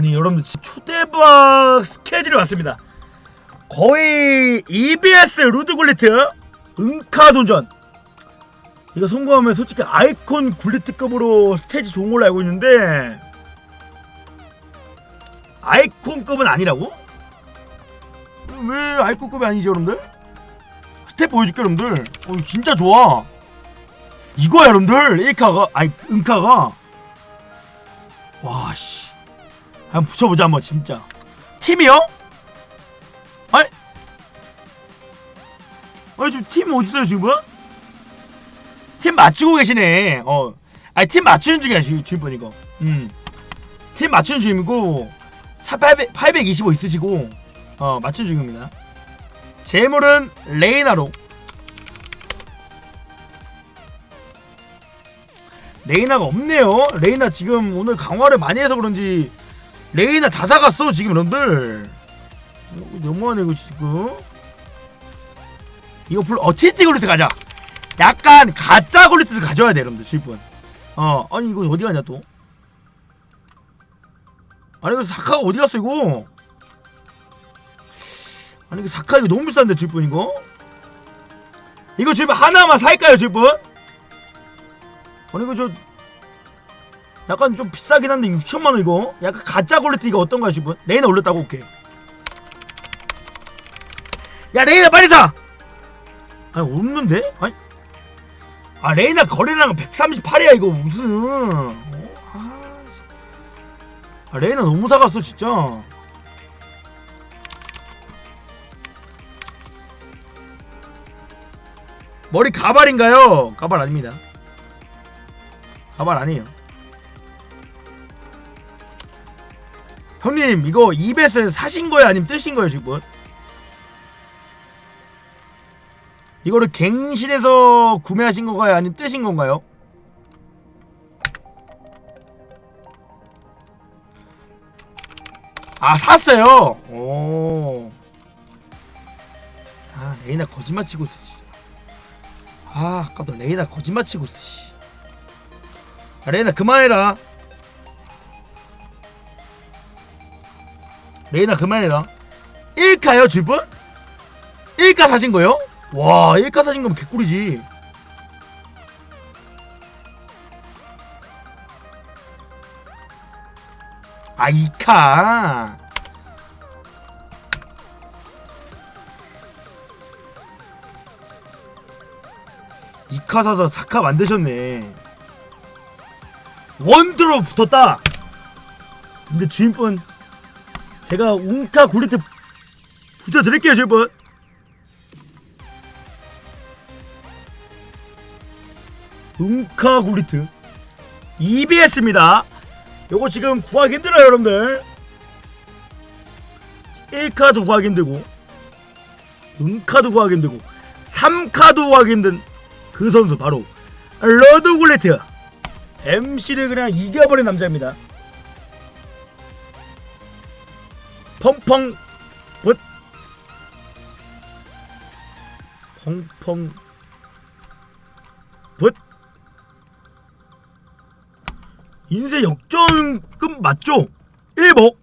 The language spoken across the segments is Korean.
아니 여러분들 진짜 초대박 스케줄이 왔습니다. 거의 EBS 루드 굴리트 은카 돈전 이거 성공하면 솔직히 아이콘 굴리트급으로 스테이지 좋은 걸로 알고 있는데 아이콘급은 아니라고? 왜 아이콘급이 아니지 여러분들? 스텝 보여줄게 여러분들 어 진짜 좋아 이거야 여러분들 1카가 아니 은카가 와씨 한번 붙여보자 한번 진짜. 팀이요? 아니. 아니 지금 팀 어딨어요 지금? 팀 맞추고 계시네. 어. 아니 팀 맞추는 중이야 지금 지금 이거 음팀 맞추는 중이고 800, 825 있으시고 어 맞추는 중입니다. 재물은 레이나로. 레이나가 없네요. 레이나 지금 오늘 강화를 많이 해서 그런지 레이나 다 사갔어 지금 여러분들. 어, 너무하네 이거 지금. 이거 불 어티티 골리트 가자. 약간 가짜 골리트 가져야 돼 여러분들 10분. 어 아니 이거 어디 가냐 또? 아니 이거 사카가 어디 갔어 이거? 아니 이거 사카 이거 너무 비싼데 10분 이거? 이거 지금 하나만 살까요 10분? 아니 이거 저 약간 좀 비싸긴 한데 6천만 원 이거 약간 가짜 퀄리티 이거 어떤가요 지금 레이나 올렸다고 오케이 야 레이나 빨리 사 아니 없는데 아니 아 레이나 거래량 138이야 이거 무슨 어? 아, 씨. 아 레이나 너무 사갔어 진짜 머리 가발인가요? 가발 아닙니다 가발 아니에요. 형님 이거 이베스 사신 거예요 아니면 뜨신 거예요 지금? 이거를 갱신해서 구매하신 건가요 아니면 뜨신 건가요? 아 샀어요. 오. 아 레이나 거짓말 치고 있어 진짜. 아 아까도 레이나 거짓말 치고 있어 씨. 야, 레이나 그만해라 레이나 그만해라 1카요 주분? 1카 사신 거요? 와 1카 사신 거면 개꿀이지 아 2카 이카 사서 4카 만드셨네 원드로 붙었다. 근데 주인분 제가 웅카 굴리트 붙여드릴게요 주인분. 웅카 굴리트 EBS입니다. 요거 지금 구하기 힘들어요 여러분들. 1카도 구하기 힘들고 웅카도 구하기 힘들고 3카도 구하기 힘든 그 선수 바로 러드 굴리트 MC를 그냥 이겨버린 남자입니다. 펑펑 붓 펑펑 붓 인쇄 역전급 맞죠? 1복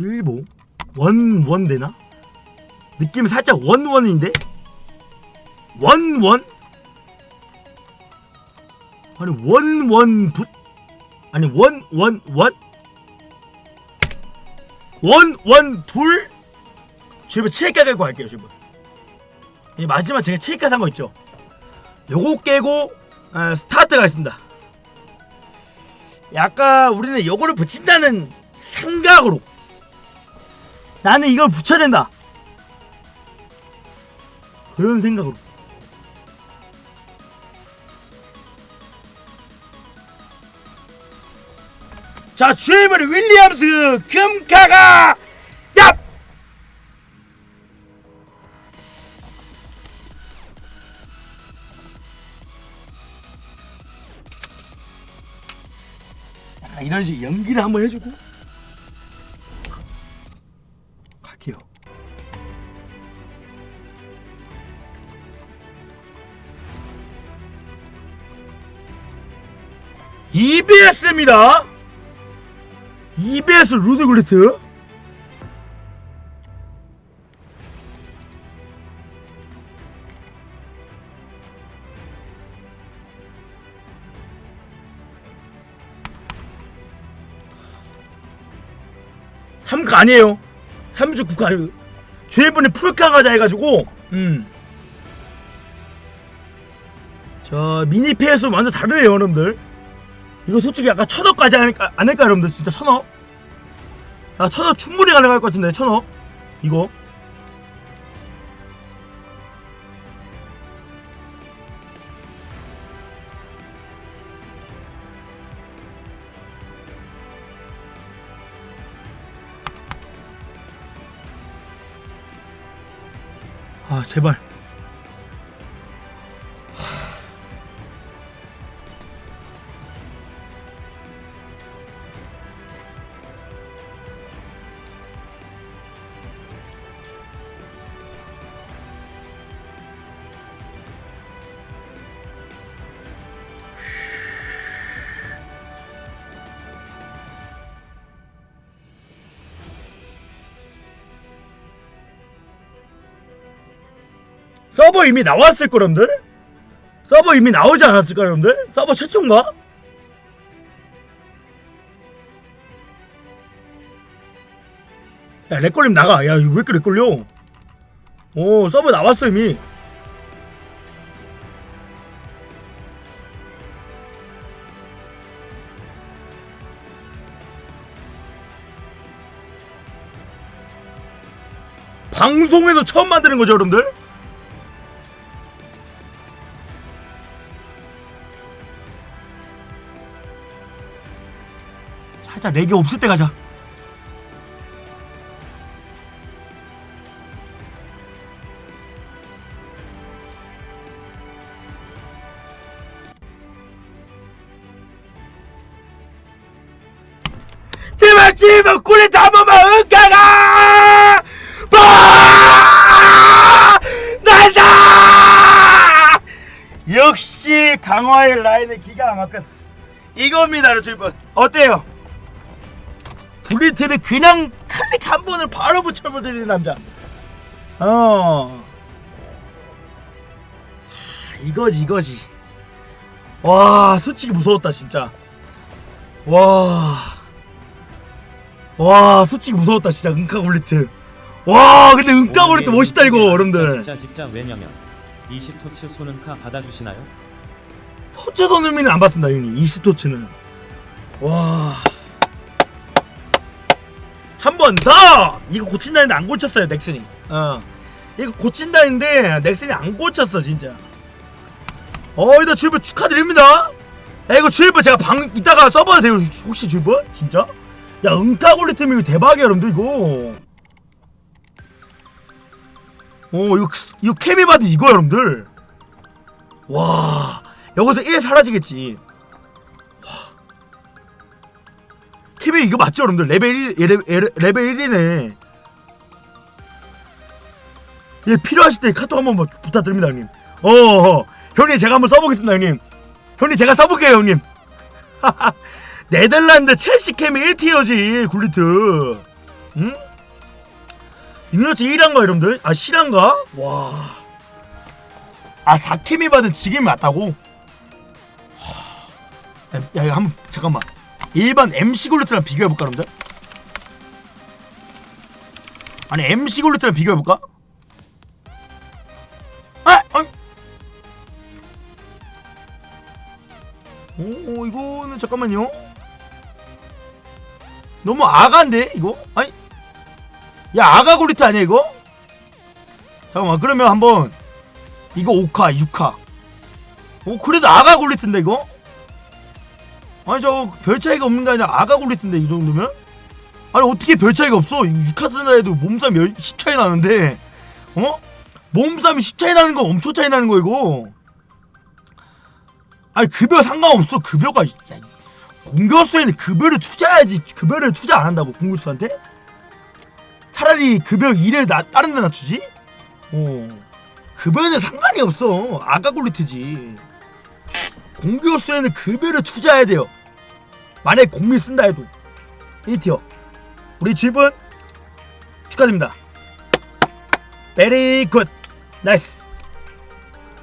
1복 원원 되나? 느낌은 살짝 원원인데? 원원 아니 원원 붓 아니 원 원 원? 원 원 둘? 지금 체크가 깔고 갈게요 지금. 이 마지막 제가 체크가 산 거 있죠? 요거 깨고 아, 스타트가 있습니다. 약간 우리는 요거를 붙인다는 생각으로 나는 이걸 붙여야 된다. 그런 생각으로 자 주임은 윌리엄스 금카가 얍! 약간 이런 식 연기를 한번 해주고 갈게요 EBS입니다. EBS 루드글리트. 삼가 아니에요. 39가 아니에요. 주일분이 풀카 가자 해가지고, 음. 저 미니 PS 완전 다르네요, 여러분들. 이거 솔직히 약간 천억 까지 않을까, 않을까 여러분들 진짜 천억 아 천억 충분히 가능할 것 같은데 천억 이거. 아 제발 서버 이미 나왔을 거람들? 서버 이미 나오지 않았을까 여러분들? 서버 최초인가? 야 렉걸림 나가 야 이거 왜 이렇게 렉걸려 오 서버 나왔어 이미 방송에서 처음 만드는 거죠 여러분들? 살짝 렉이 없을 때 가자. 제발 제발 꿀에 은가가 봐! 난다! 역시 강화의 라인은 기가 막혔어. 이겁니다 여러분. 어때요 블리트를 그냥 클릭 한 번을 바로 붙여버리는 남자. 어. 이거지 이거지. 와 솔직히 무서웠다 진짜. 와. 와 솔직히 무서웠다 진짜 은카 골리트. 와 근데 은카 골리트 멋있다 이거 여러분들. 진짜 진짜 왜냐면 20토츠 소는카 받아주시나요? 토츠 손흥민은 안 봤습니다 형님. 이스토츠는. 와 한 번 더! 이거 고친다는데 안 고쳤어요 넥슨이. 어. 이거 고친다는데 넥슨이 안 고쳤어 진짜. 어 일단 주일부 축하드립니다. 야 이거 주일부 제가 방 이따가 써봐도 돼요 혹시 주일부? 진짜? 야 은카골리 팀 이거 대박이야 여러분들 이거. 오 이거 이거 케미 바드 이거 여러분들. 와 여기서 1 사라지겠지 케미 이거 맞죠 여러분들 레벨 1 레, 레, 레벨 1이네 예 필요하실 때 카톡 한번 뭐 부탁드립니다 형님 어, 어 형님 제가 한번 써보겠습니다 형님 형님 제가 써볼게요 형님 네덜란드 첼시 캠이 1티어지 굴리트 응? 유니어치 1한가 여러분들? 아 실한가? 와. 아 4캠이 받은 지금이 맞다고? 하... 야, 야 이거 한번 잠깐만 일반 MC 골리트랑 비교해볼까 여러분들? 아니 MC 골리트랑 비교해볼까? 아! 아! 오 이거는 잠깐만요 너무 아가인데 이거? 아니 야 아가 고리트 아니야 이거? 잠깐만 그러면 한번 이거 5카 6카 오 그래도 아가 골리트인데 이거? 아니 저 별 차이가 없는 게 아니라 아가 골리트인데 이 정도면? 아니 어떻게 별 차이가 없어 6카 쓰나 해도 몸싸움 10 차이 나는데 어? 몸싸움이 10 차이 나는 거 엄청 차이 나는 거 이거 아니 급여 상관없어 급여가 야, 공격수에는 급여를 투자해야지 급여를 투자 안 한다고 공격수한테? 차라리 급여 2를 나, 다른 데 낮추지? 어. 급여는 상관이 없어. 아까 굴리트지. 공격수에는 급여를 투자해야 돼요. 만약에 공미 쓴다 해도. 1티어. 우리 주인분 축하드립니다. 베리 굿 나이스